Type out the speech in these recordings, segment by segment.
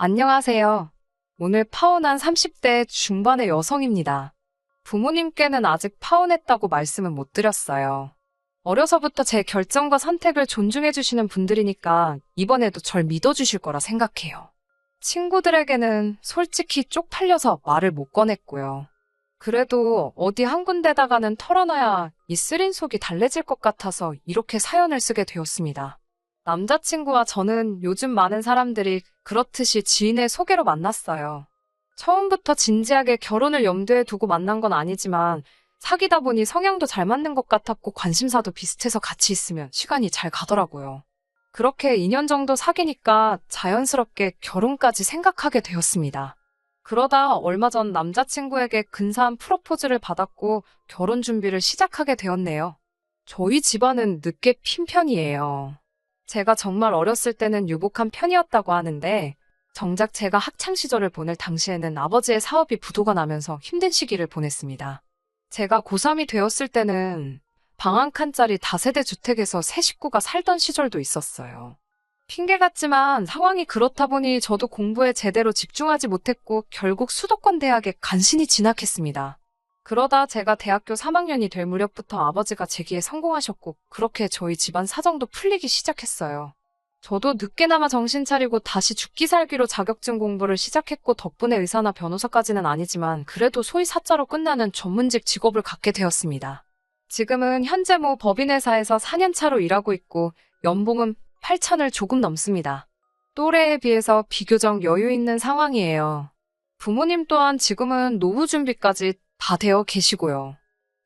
안녕하세요. 오늘 파혼한 30대 중반의 여성입니다. 부모님께는 아직 파혼했다고 말씀은 못 드렸어요. 어려서부터 제 결정과 선택을 존중해주시는 분들이니까 이번에도 절 믿어주실 거라 생각해요. 친구들에게는 솔직히 쪽팔려서 말을 못 꺼냈고요. 그래도 어디 한 군데다가는 털어놔야 이 쓰린 속이 달래질 것 같아서 이렇게 사연을 쓰게 되었습니다. 남자친구와 저는 요즘 많은 사람들이 그렇듯이 지인의 소개로 만났어요. 처음부터 진지하게 결혼을 염두에 두고 만난 건 아니지만 사귀다 보니 성향도 잘 맞는 것 같았고 관심사도 비슷해서 같이 있으면 시간이 잘 가더라고요. 그렇게 2년 정도 사귀니까 자연스럽게 결혼까지 생각하게 되었습니다. 그러다 얼마 전 남자친구에게 근사한 프로포즈를 받았고 결혼 준비를 시작하게 되었네요. 저희 집안은 늦게 핀 편이에요. 제가 정말 어렸을 때는 유복한 편이었다고 하는데 정작 제가 학창 시절을 보낼 당시에는 아버지의 사업이 부도가 나면서 힘든 시기를 보냈습니다. 제가 고3이 되었을 때는 방 한 칸짜리 다세대 주택에서 세 식구가 살던 시절도 있었어요. 핑계 같지만 상황이 그렇다 보니 저도 공부에 제대로 집중하지 못했고 결국 수도권 대학에 간신히 진학했습니다. 그러다 제가 대학교 3학년이 될 무렵부터 아버지가 재기에 성공하셨고 그렇게 저희 집안 사정도 풀리기 시작했어요. 저도 늦게나마 정신 차리고 다시 죽기 살기로 자격증 공부를 시작했고 덕분에 의사나 변호사까지는 아니지만 그래도 소위 사자로 끝나는 전문직 직업을 갖게 되었습니다. 지금은 현재 모 법인회사에서 4년차로 일하고 있고 연봉은 8천을 조금 넘습니다. 또래에 비해서 비교적 여유 있는 상황이에요. 부모님 또한 지금은 노후 준비까지 다 되어 계시고요.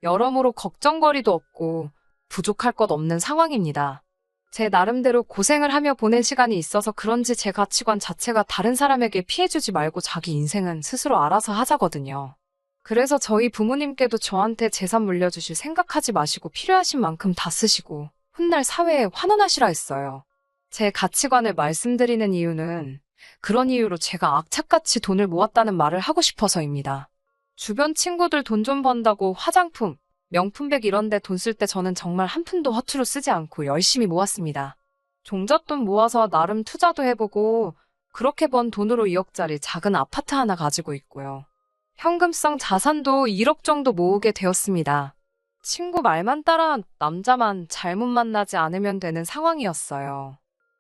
여러모로 걱정거리도 없고 부족할 것 없는 상황입니다. 제 나름대로 고생을 하며 보낸 시간이 있어서 그런지 제 가치관 자체가 다른 사람에게 피해주지 말고 자기 인생은 스스로 알아서 하자거든요. 그래서 저희 부모님께도 저한테 재산 물려주실 생각하지 마시고 필요하신 만큼 다 쓰시고 훗날 사회에 환원하시라 했어요. 제 가치관을 말씀드리는 이유는 그런 이유로 제가 악착같이 돈을 모았다는 말을 하고 싶어서입니다. 주변 친구들 돈 좀 번다고 화장품, 명품백 이런데 돈 쓸 때 저는 정말 한 푼도 허투루 쓰지 않고 열심히 모았습니다. 종잣돈 모아서 나름 투자도 해보고 그렇게 번 돈으로 2억짜리 작은 아파트 하나 가지고 있고요. 현금성 자산도 1억 정도 모으게 되었습니다. 친구 말만 따라 남자만 잘못 만나지 않으면 되는 상황이었어요.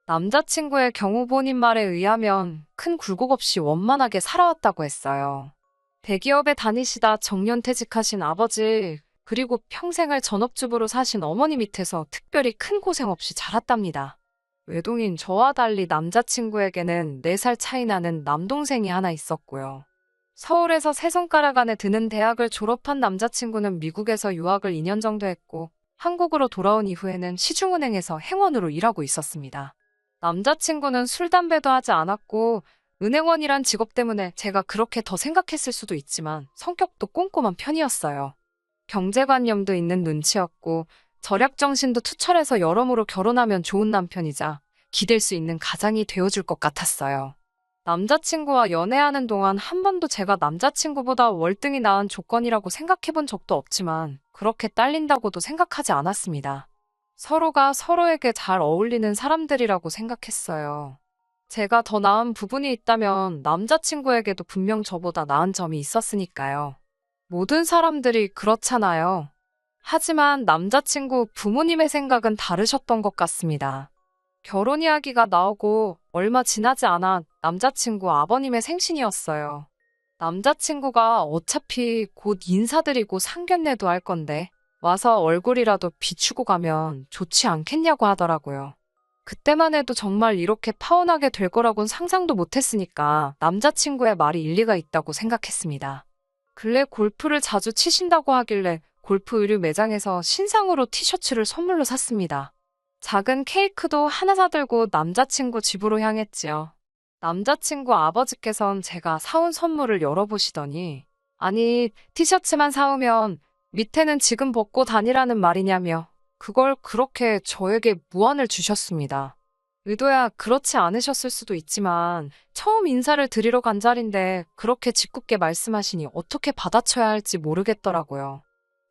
남자친구의 경우 본인 말에 의하면 큰 굴곡 없이 원만하게 살아왔다고 했어요. 대기업에 다니시다 정년퇴직하신 아버지, 그리고 평생을 전업주부로 사신 어머니 밑에서 특별히 큰 고생 없이 자랐답니다. 외동인 저와 달리 남자친구에게는 4살 차이 나는 남동생이 하나 있었고요. 서울에서 세 손가락 안에 드는 대학을 졸업한 남자친구는 미국에서 유학을 2년 정도 했고 한국으로 돌아온 이후에는 시중은행에서 행원으로 일하고 있었습니다. 남자친구는 술, 담배도 하지 않았고 은행원이란 직업 때문에 제가 그렇게 더 생각했을 수도 있지만 성격도 꼼꼼한 편이었어요. 경제관념도 있는 눈치였고 절약정신도 투철해서 여러모로 결혼하면 좋은 남편이자 기댈 수 있는 가장이 되어줄 것 같았어요. 남자친구와 연애하는 동안 한 번도 제가 남자친구보다 월등히 나은 조건이라고 생각해 본 적도 없지만 그렇게 딸린다고도 생각하지 않았습니다. 서로가 서로에게 잘 어울리는 사람들이라고 생각했어요. 제가 더 나은 부분이 있다면 남자친구에게도 분명 저보다 나은 점이 있었으니까요. 모든 사람들이 그렇잖아요. 하지만 남자친구 부모님의 생각은 다르셨던 것 같습니다. 결혼 이야기가 나오고 얼마 지나지 않아 남자친구 아버님의 생신이었어요. 남자친구가 어차피 곧 인사드리고 상견례도 할 건데 와서 얼굴이라도 비추고 가면 좋지 않겠냐고 하더라고요. 그때만 해도 정말 이렇게 파혼하게 될 거라곤 상상도 못했으니까 남자친구의 말이 일리가 있다고 생각했습니다. 근래 골프를 자주 치신다고 하길래 골프 의류 매장에서 신상으로 티셔츠를 선물로 샀습니다. 작은 케이크도 하나 사들고 남자친구 집으로 향했지요. 남자친구 아버지께선 제가 사온 선물을 열어보시더니 아니 티셔츠만 사오면 밑에는 지금 벗고 다니라는 말이냐며 그걸 그렇게 저에게 무안을 주셨습니다. 의도야 그렇지 않으셨을 수도 있지만 처음 인사를 드리러 간 자리인데 그렇게 짓궂게 말씀하시니 어떻게 받아쳐야 할지 모르겠더라고요.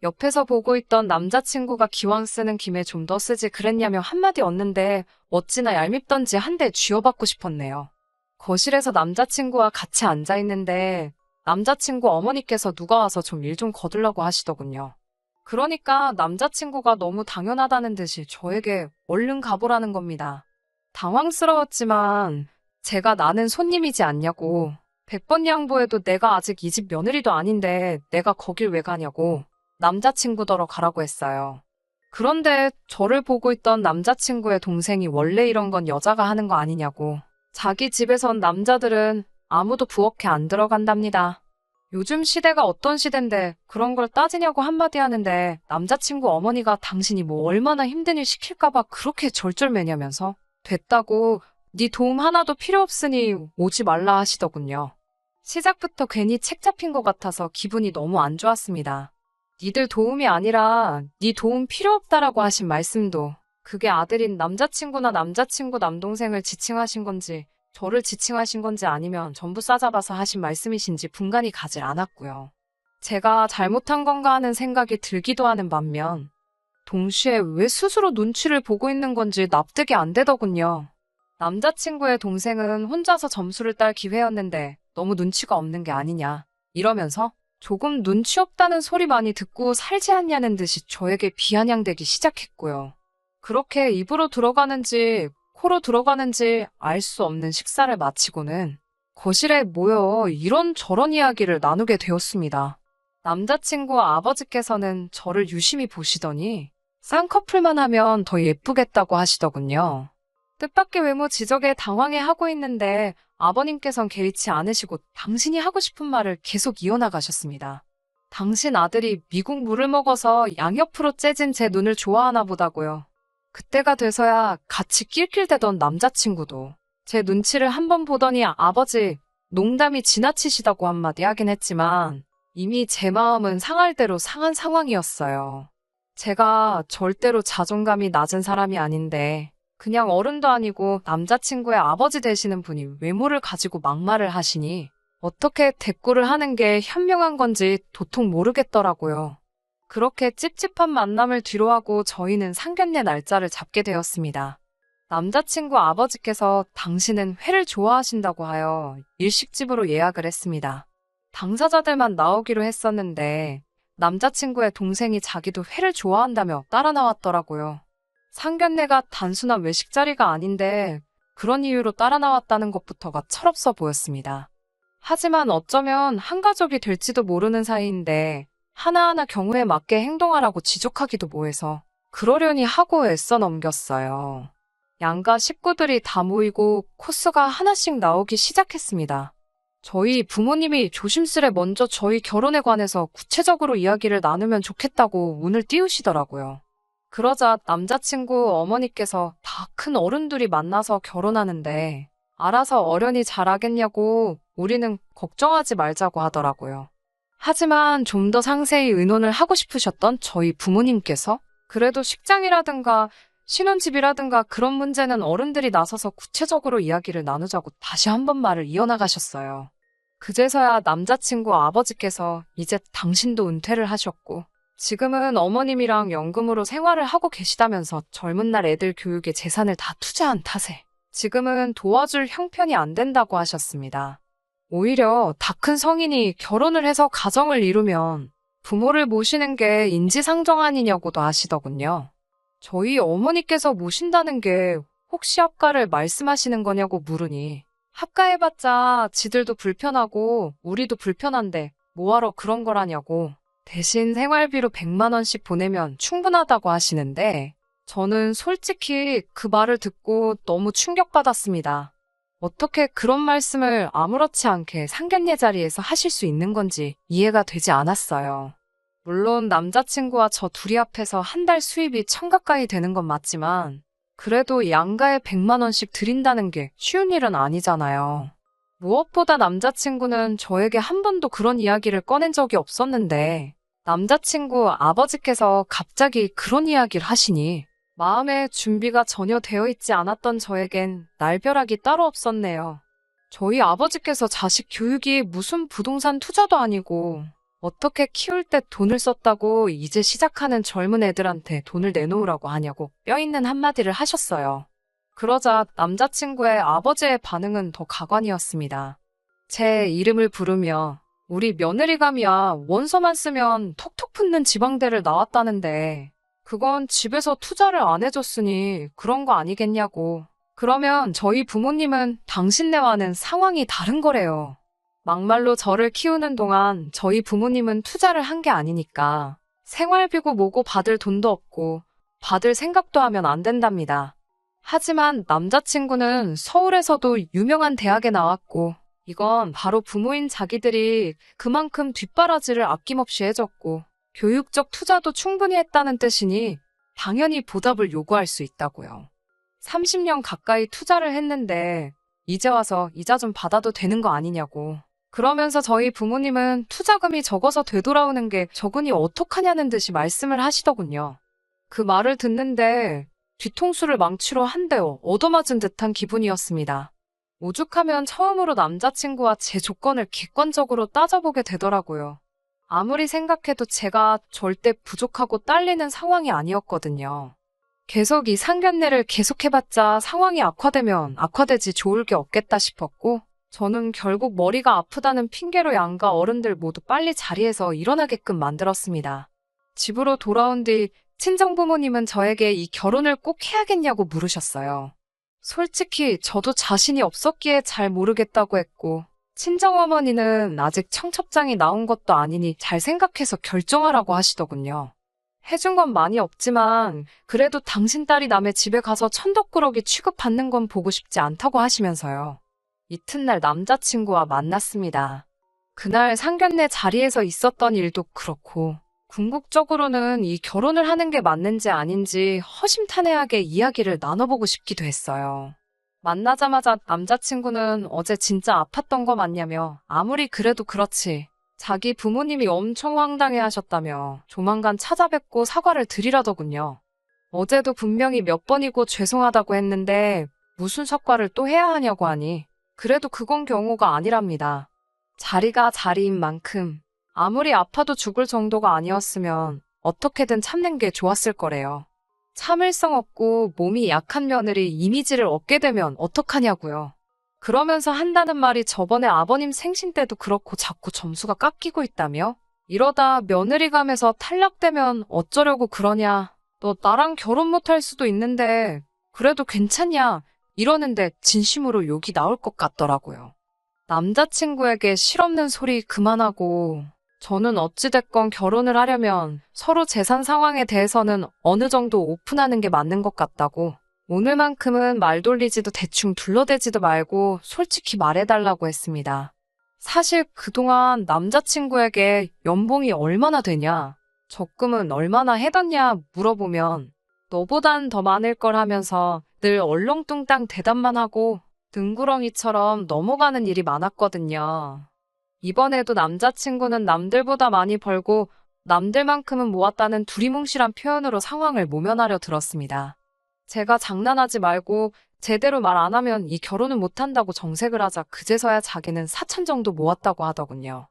옆에서 보고 있던 남자친구가 기왕 쓰는 김에 좀 더 쓰지 그랬냐며 한마디 얻는데 어찌나 얄밉던지 한 대 쥐어받고 싶었네요. 거실에서 남자친구와 같이 앉아 있는데 남자친구 어머니께서 누가 와서 좀 일좀 거들라고 하시더군요. 그러니까 남자친구가 너무 당연하다는 듯이 저에게 얼른 가보라는 겁니다. 당황스러웠지만 제가 나는 손님이지 않냐고 100번 양보해도 내가 아직 이 집 며느리도 아닌데 내가 거길 왜 가냐고 남자친구더러 가라고 했어요. 그런데 저를 보고 있던 남자친구의 동생이 원래 이런 건 여자가 하는 거 아니냐고 자기 집에선 남자들은 아무도 부엌에 안 들어간답니다. 요즘 시대가 어떤 시대인데 그런 걸 따지냐고 한마디 하는데 남자친구 어머니가 당신이 뭐 얼마나 힘든 일 시킬까봐 그렇게 절절매냐면서 됐다고 네 도움 하나도 필요 없으니 오지 말라 하시더군요. 시작부터 괜히 책 잡힌 것 같아서 기분이 너무 안 좋았습니다. 니들 도움이 아니라 네 도움 필요 없다라고 하신 말씀도 그게 아들인 남자친구나 남자친구 남동생을 지칭하신 건지 저를 지칭하신 건지 아니면 전부 싸잡아서 하신 말씀이신지 분간이 가질 않았고요. 제가 잘못한 건가 하는 생각이 들기도 하는 반면 동시에 왜 스스로 눈치를 보고 있는 건지 납득이 안 되더군요. 남자친구의 동생은 혼자서 점수를 딸 기회였는데 너무 눈치가 없는 게 아니냐 이러면서 조금 눈치 없다는 소리 많이 듣고 살지 않냐는 듯이 저에게 비아냥대기 시작했고요. 그렇게 입으로 들어가는지 코로 들어가는지 알 수 없는 식사를 마치고는 거실에 모여 이런저런 이야기를 나누게 되었습니다. 남자친구 아버지께서는 저를 유심히 보시더니 쌍꺼풀만 하면 더 예쁘겠다고 하시더군요. 뜻밖의 외모 지적에 당황해 하고 있는데 아버님께선 개의치 않으시고 당신이 하고 싶은 말을 계속 이어나가셨습니다. 당신 아들이 미국 물을 먹어서 양옆으로 째진 제 눈을 좋아하나 보다고요. 그때가 돼서야 같이 낄낄대던 남자친구도 제 눈치를 한번 보더니 아버지 농담이 지나치시다고 한마디 하긴 했지만 이미 제 마음은 상할 대로 상한 상황이었어요. 제가 절대로 자존감이 낮은 사람이 아닌데 그냥 어른도 아니고 남자친구의 아버지 되시는 분이 외모를 가지고 막말을 하시니 어떻게 대꾸를 하는 게 현명한 건지 도통 모르겠더라고요. 그렇게 찝찝한 만남을 뒤로하고 저희는 상견례 날짜를 잡게 되었습니다. 남자친구 아버지께서 당신은 회를 좋아하신다고 하여 일식집으로 예약을 했습니다. 당사자들만 나오기로 했었는데 남자친구의 동생이 자기도 회를 좋아한다며 따라 나왔더라고요. 상견례가 단순한 외식 자리가 아닌데 그런 이유로 따라 나왔다는 것부터가 철없어 보였습니다. 하지만 어쩌면 한 가족이 될지도 모르는 사이인데 하나하나 경우에 맞게 행동하라고 지적하기도 뭐해서 그러려니 하고 애써 넘겼어요. 양가 식구들이 다 모이고 코스가 하나씩 나오기 시작했습니다. 저희 부모님이 조심스레 먼저 저희 결혼에 관해서 구체적으로 이야기를 나누면 좋겠다고 운을 띄우시더라고요. 그러자 남자친구 어머니께서 다 큰 어른들이 만나서 결혼하는데 알아서 어련히 잘하겠냐고 우리는 걱정하지 말자고 하더라고요. 하지만 좀 더 상세히 의논을 하고 싶으셨던 저희 부모님께서 그래도 식장이라든가 신혼집이라든가 그런 문제는 어른들이 나서서 구체적으로 이야기를 나누자고 다시 한번 말을 이어나가셨어요. 그제서야 남자친구 아버지께서 이제 당신도 은퇴를 하셨고 지금은 어머님이랑 연금으로 생활을 하고 계시다면서 젊은 날 애들 교육에 재산을 다 투자한 탓에 지금은 도와줄 형편이 안 된다고 하셨습니다. 오히려 다 큰 성인이 결혼을 해서 가정을 이루면 부모를 모시는 게 인지상정 아니냐고도 하시더군요. 저희 어머니께서 모신다는 게 혹시 합가를 말씀하시는 거냐고 물으니 합가해봤자 지들도 불편하고 우리도 불편한데 뭐하러 그런 거라냐고 대신 생활비로 100만 원씩 보내면 충분하다고 하시는데 저는 솔직히 그 말을 듣고 너무 충격받았습니다. 어떻게 그런 말씀을 아무렇지 않게 상견례 자리에서 하실 수 있는 건지 이해가 되지 않았어요. 물론 남자친구와 저 둘이 앞에서 한 달 수입이 천 가까이 되는 건 맞지만 그래도 양가에 100만 원씩 드린다는 게 쉬운 일은 아니잖아요. 무엇보다 남자친구는 저에게 한 번도 그런 이야기를 꺼낸 적이 없었는데 남자친구 아버지께서 갑자기 그런 이야기를 하시니 마음의 준비가 전혀 되어 있지 않았던 저에겐 날벼락이 따로 없었네요. 저희 아버지께서 자식 교육이 무슨 부동산 투자도 아니고 어떻게 키울 때 돈을 썼다고 이제 시작하는 젊은 애들한테 돈을 내놓으라고 하냐고 뼈 있는 한마디를 하셨어요. 그러자 남자친구의 아버지의 반응은 더 가관이었습니다. 제 이름을 부르며 우리 며느리감이야 원서만 쓰면 톡톡 붙는 지방대를 나왔다는데 그건 집에서 투자를 안 해줬으니 그런 거 아니겠냐고. 그러면 저희 부모님은 당신네와는 상황이 다른 거래요. 막말로 저를 키우는 동안 저희 부모님은 투자를 한 게 아니니까 생활비고 뭐고 받을 돈도 없고 받을 생각도 하면 안 된답니다. 하지만 남자친구는 서울에서도 유명한 대학에 나왔고 이건 바로 부모인 자기들이 그만큼 뒷바라지를 아낌없이 해줬고 교육적 투자도 충분히 했다는 뜻이니 당연히 보답을 요구할 수 있다고요. 30년 가까이 투자를 했는데 이제 와서 이자 좀 받아도 되는 거 아니냐고. 그러면서 저희 부모님은 투자금이 적어서 되돌아오는 게 적으니 어떡하냐는 듯이 말씀을 하시더군요. 그 말을 듣는데 뒤통수를 망치로 한대 얻어맞은 듯한 기분이었습니다. 오죽하면 처음으로 남자친구와 제 조건을 객관적으로 따져보게 되더라고요. 아무리 생각해도 제가 절대 부족하고 딸리는 상황이 아니었거든요. 계속 이 상견례를 계속해봤자 상황이 악화되면 악화되지 좋을 게 없겠다 싶었고, 저는 결국 머리가 아프다는 핑계로 양가 어른들 모두 빨리 자리에서 일어나게끔 만들었습니다. 집으로 돌아온 뒤 친정 부모님은 저에게 이 결혼을 꼭 해야겠냐고 물으셨어요. 솔직히 저도 자신이 없었기에 잘 모르겠다고 했고, 친정어머니는 아직 청첩장이 나온 것도 아니니 잘 생각해서 결정하라고 하시더군요. 해준 건 많이 없지만 그래도 당신 딸이 남의 집에 가서 천덕꾸러기 취급받는 건 보고 싶지 않다고 하시면서요. 이튿날 남자친구와 만났습니다. 그날 상견례 자리에서 있었던 일도 그렇고 궁극적으로는 이 결혼을 하는 게 맞는지 아닌지 허심탄회하게 이야기를 나눠보고 싶기도 했어요. 만나자마자 남자친구는 어제 진짜 아팠던 거 맞냐며 아무리 그래도 그렇지 자기 부모님이 엄청 황당해 하셨다며 조만간 찾아뵙고 사과를 드리라더군요. 어제도 분명히 몇 번이고 죄송하다고 했는데 무슨 사과를 또 해야 하냐고 하니 그래도 그건 경우가 아니랍니다. 자리가 자리인 만큼 아무리 아파도 죽을 정도가 아니었으면 어떻게든 참는 게 좋았을 거래요. 참을성 없고 몸이 약한 며느리 이미지를 얻게 되면 어떡하냐고요. 그러면서 한다는 말이 저번에 아버님 생신 때도 그렇고 자꾸 점수가 깎이고 있다며? 이러다 며느리감에서 탈락되면 어쩌려고 그러냐. 너 나랑 결혼 못할 수도 있는데 그래도 괜찮냐. 이러는데 진심으로 욕이 나올 것 같더라고요. 남자친구에게 실없는 소리 그만하고 저는 어찌됐건 결혼을 하려면 서로 재산 상황에 대해서는 어느 정도 오픈하는 게 맞는 것 같다고. 오늘만큼은 말 돌리지도 대충 둘러대지도 말고 솔직히 말해달라고 했습니다. 사실 그동안 남자친구에게 연봉이 얼마나 되냐, 적금은 얼마나 해뒀냐 물어보면 너보단 더 많을 걸 하면서 늘 얼렁뚱땅 대답만 하고 등구렁이처럼 넘어가는 일이 많았거든요. 이번에도 남자친구는 남들보다 많이 벌고 남들만큼은 모았다는 두리뭉실한 표현으로 상황을 모면하려 들었습니다. 제가 장난하지 말고 제대로 말 안 하면 이 결혼은 못한다고 정색을 하자 그제서야 자기는 4천 정도 모았다고 하더군요.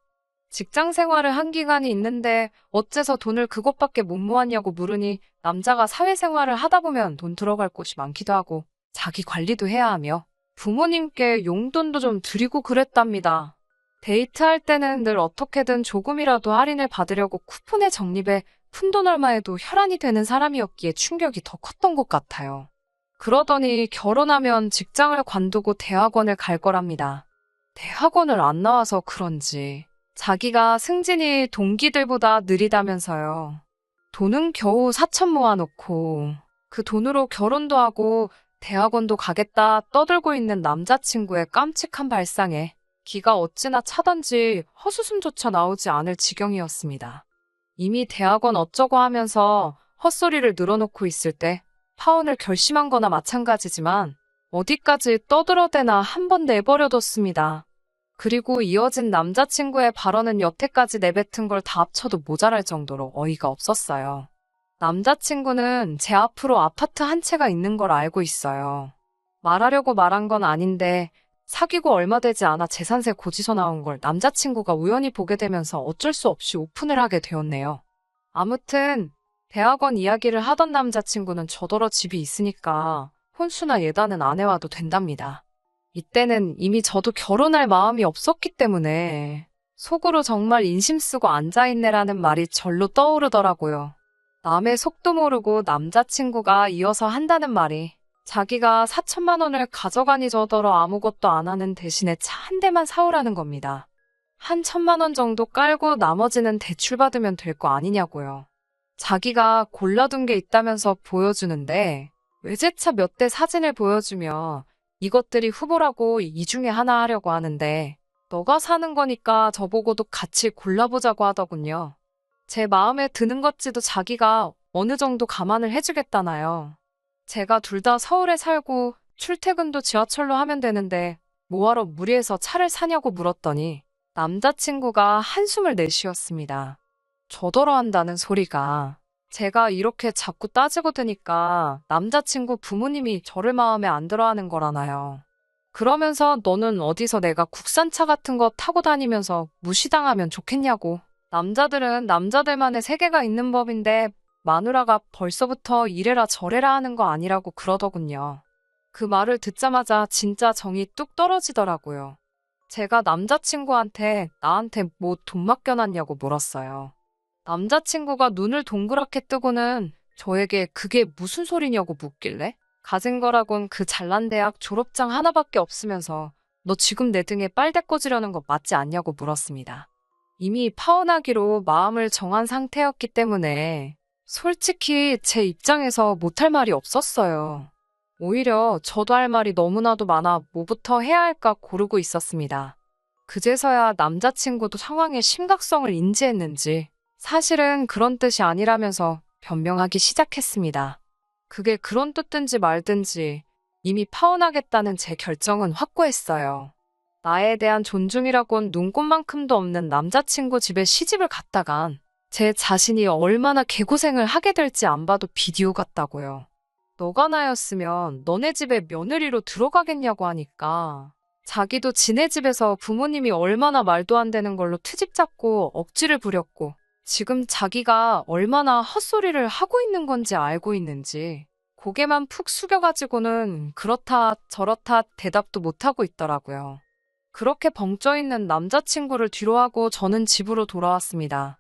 직장 생활을 한 기간이 있는데 어째서 돈을 그것밖에 못 모았냐고 물으니 남자가 사회생활을 하다 보면 돈 들어갈 곳이 많기도 하고 자기 관리도 해야 하며 부모님께 용돈도 좀 드리고 그랬답니다. 데이트할 때는 늘 어떻게든 조금이라도 할인을 받으려고 쿠폰에 적립해 푼돈 얼마에도 혈안이 되는 사람이었기에 충격이 더 컸던 것 같아요. 그러더니 결혼하면 직장을 관두고 대학원을 갈 거랍니다. 대학원을 안 나와서 그런지 자기가 승진이 동기들보다 느리다면서요. 돈은 겨우 4천 모아놓고 그 돈으로 결혼도 하고 대학원도 가겠다 떠들고 있는 남자친구의 깜찍한 발상에 기가 어찌나 차던지 허수음조차 나오지 않을 지경이었습니다. 이미 대학원 어쩌고 하면서 헛소리를 늘어놓고 있을 때 파혼을 결심한 거나 마찬가지지만 어디까지 떠들어대나 한 번 내버려뒀습니다. 그리고 이어진 남자친구의 발언은 여태까지 내뱉은 걸 다 합쳐도 모자랄 정도로 어이가 없었어요. 남자친구는 제 앞으로 아파트 한 채가 있는 걸 알고 있어요. 말하려고 말한 건 아닌데 사귀고 얼마 되지 않아 재산세 고지서 나온 걸 남자친구가 우연히 보게 되면서 어쩔 수 없이 오픈을 하게 되었네요. 아무튼 대학원 이야기를 하던 남자친구는 저더러 집이 있으니까 혼수나 예단은 안 해와도 된답니다. 이때는 이미 저도 결혼할 마음이 없었기 때문에 속으로 정말 인심 쓰고 앉아있네라는 말이 절로 떠오르더라고요. 남의 속도 모르고 남자친구가 이어서 한다는 말이 자기가 4천만 원을 가져가니 저더러 아무것도 안 하는 대신에 차 한 대만 사오라는 겁니다. 한 천만 원 정도 깔고 나머지는 대출 받으면 될 거 아니냐고요. 자기가 골라둔 게 있다면서 보여주는데 외제차 몇 대 사진을 보여주며 이것들이 후보라고 이 중에 하나 하려고 하는데 너가 사는 거니까 저보고도 같이 골라보자고 하더군요. 제 마음에 드는 것지도 자기가 어느 정도 감안을 해주겠다나요. 제가 둘 다 서울에 살고 출퇴근도 지하철로 하면 되는데 뭐하러 무리해서 차를 사냐고 물었더니 남자친구가 한숨을 내쉬었습니다. 저더러 한다는 소리가 제가 이렇게 자꾸 따지고 드니까 남자친구 부모님이 저를 마음에 안 들어 하는 거라나요. 그러면서 너는 어디서 내가 국산차 같은 거 타고 다니면서 무시당하면 좋겠냐고. 남자들은 남자들만의 세계가 있는 법인데 마누라가 벌써부터 이래라 저래라 하는 거 아니라고 그러더군요. 그 말을 듣자마자 진짜 정이 뚝 떨어지더라고요. 제가 남자친구한테 나한테 뭐 돈 맡겨놨냐고 물었어요. 남자친구가 눈을 동그랗게 뜨고는 저에게 그게 무슨 소리냐고 묻길래 가진 거라곤 그 잘난 대학 졸업장 하나밖에 없으면서 너 지금 내 등에 빨대 꽂으려는 거 맞지 않냐고 물었습니다. 이미 파혼하기로 마음을 정한 상태였기 때문에 솔직히 제 입장에서 못할 말이 없었어요. 오히려 저도 할 말이 너무나도 많아 뭐부터 해야 할까 고르고 있었습니다. 그제서야 남자친구도 상황의 심각성을 인지했는지 사실은 그런 뜻이 아니라면서 변명하기 시작했습니다. 그게 그런 뜻든지 말든지 이미 파혼하겠다는 제 결정은 확고했어요. 나에 대한 존중이라곤 눈꽃만큼도 없는 남자친구 집에 시집을 갔다간 제 자신이 얼마나 개고생을 하게 될지 안 봐도 비디오 같다고요. 너가 나였으면 너네 집에 며느리로 들어가겠냐고 하니까 자기도 지네 집에서 부모님이 얼마나 말도 안 되는 걸로 트집 잡고 억지를 부렸고 지금 자기가 얼마나 헛소리를 하고 있는 건지 알고 있는지 고개만 푹 숙여가지고는 그렇다 저렇다 대답도 못하고 있더라고요. 그렇게 벙쪄 있는 남자친구를 뒤로하고 저는 집으로 돌아왔습니다.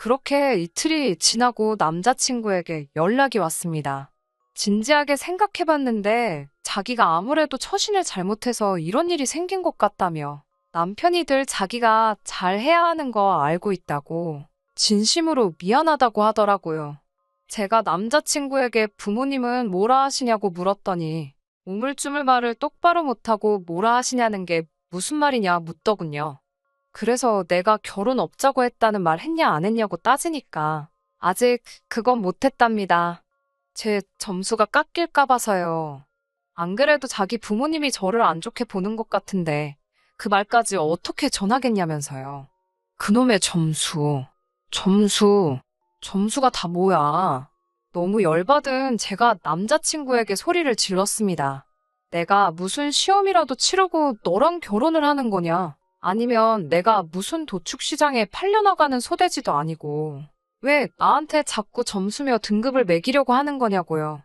그렇게 이틀이 지나고 남자친구에게 연락이 왔습니다. 진지하게 생각해봤는데 자기가 아무래도 처신을 잘못해서 이런 일이 생긴 것 같다며 남편이 들 자기가 잘 해야 하는 거 알고 있다고 진심으로 미안하다고 하더라고요. 제가 남자친구에게 부모님은 뭐라 하시냐고 물었더니 우물쭈물 말을 똑바로 못하고 뭐라 하시냐는 게 무슨 말이냐 묻더군요. 그래서 내가 결혼 없자고 했다는 말 했냐 안 했냐고 따지니까 아직 그건 못했답니다. 제 점수가 깎일까 봐서요. 안 그래도 자기 부모님이 저를 안 좋게 보는 것 같은데 그 말까지 어떻게 전하겠냐면서요. 그놈의 점수. 점수. 점수가 다 뭐야. 너무 열받은 제가 남자친구에게 소리를 질렀습니다. 내가 무슨 시험이라도 치르고 너랑 결혼을 하는 거냐? 아니면 내가 무슨 도축시장에 팔려나가는 소대지도 아니고 왜 나한테 자꾸 점수며 등급을 매기려고 하는 거냐고요.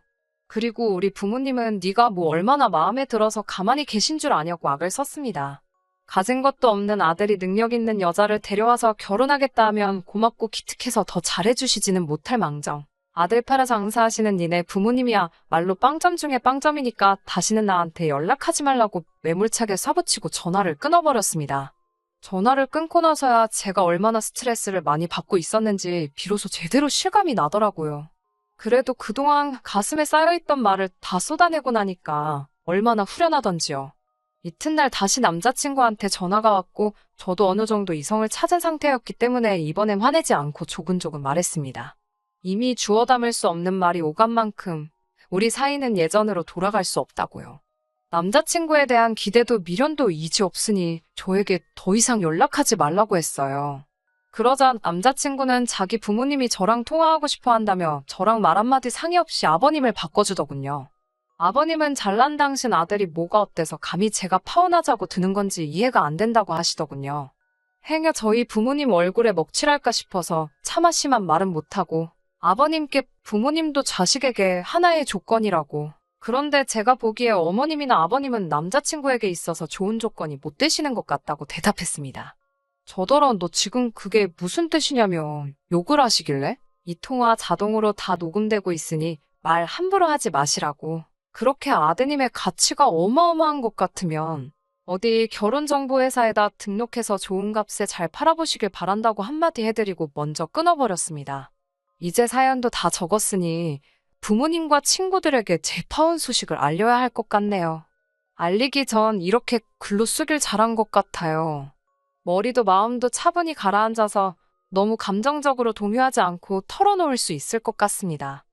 그리고 우리 부모님은 네가 뭐 얼마나 마음에 들어서 가만히 계신 줄 아냐고 악을 썼습니다. 가진 것도 없는 아들이 능력 있는 여자를 데려와서 결혼하겠다 하면 고맙고 기특해서 더 잘해주시지는 못할 망정. 아들 팔아 장사하시는 니네 부모님이야 말로 빵점 중에 빵점이니까 다시는 나한테 연락하지 말라고 매몰차게 쏴붙이고 전화를 끊어버렸습니다. 전화를 끊고 나서야 제가 얼마나 스트레스를 많이 받고 있었는지 비로소 제대로 실감이 나더라고요. 그래도 그동안 가슴에 쌓여있던 말을 다 쏟아내고 나니까 얼마나 후련하던지요. 이튿날 다시 남자친구한테 전화가 왔고 저도 어느 정도 이성을 찾은 상태였기 때문에 이번엔 화내지 않고 조근조근 말했습니다. 이미 주워 담을 수 없는 말이 오간 만큼 우리 사이는 예전으로 돌아갈 수 없다고요. 남자친구에 대한 기대도 미련도 이지 없으니 저에게 더 이상 연락하지 말라고 했어요. 그러자 남자친구는 자기 부모님이 저랑 통화하고 싶어 한다며 저랑 말 한마디 상의 없이 아버님을 바꿔주더군요. 아버님은 잘난 당신 아들이 뭐가 어때서 감히 제가 파혼하자고 드는 건지 이해가 안 된다고 하시더군요. 행여 저희 부모님 얼굴에 먹칠할까 싶어서 차마 심한 말은 못하고 아버님께 부모님도 자식에게 하나의 조건이라고 그런데 제가 보기에 어머님이나 아버님은 남자친구에게 있어서 좋은 조건이 못 되시는 것 같다고 대답했습니다. 저더러 너 지금 그게 무슨 뜻이냐며 욕을 하시길래? 이 통화 자동으로 다 녹음되고 있으니 말 함부로 하지 마시라고. 그렇게 아드님의 가치가 어마어마한 것 같으면 어디 결혼정보회사에다 등록해서 좋은 값에 잘 팔아보시길 바란다고 한마디 해드리고 먼저 끊어버렸습니다. 이제 사연도 다 적었으니 부모님과 친구들에게 제 파혼 소식을 알려야 할 것 같네요. 알리기 전 이렇게 글로 쓰길 잘한 것 같아요. 머리도 마음도 차분히 가라앉아서 너무 감정적으로 동요하지 않고 털어놓을 수 있을 것 같습니다.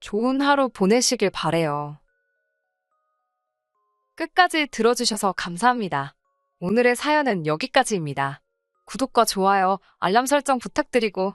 좋은 하루 보내시길 바래요. 끝까지 들어주셔서 감사합니다. 오늘의 사연은 여기까지입니다. 구독과 좋아요, 알람 설정 부탁드리고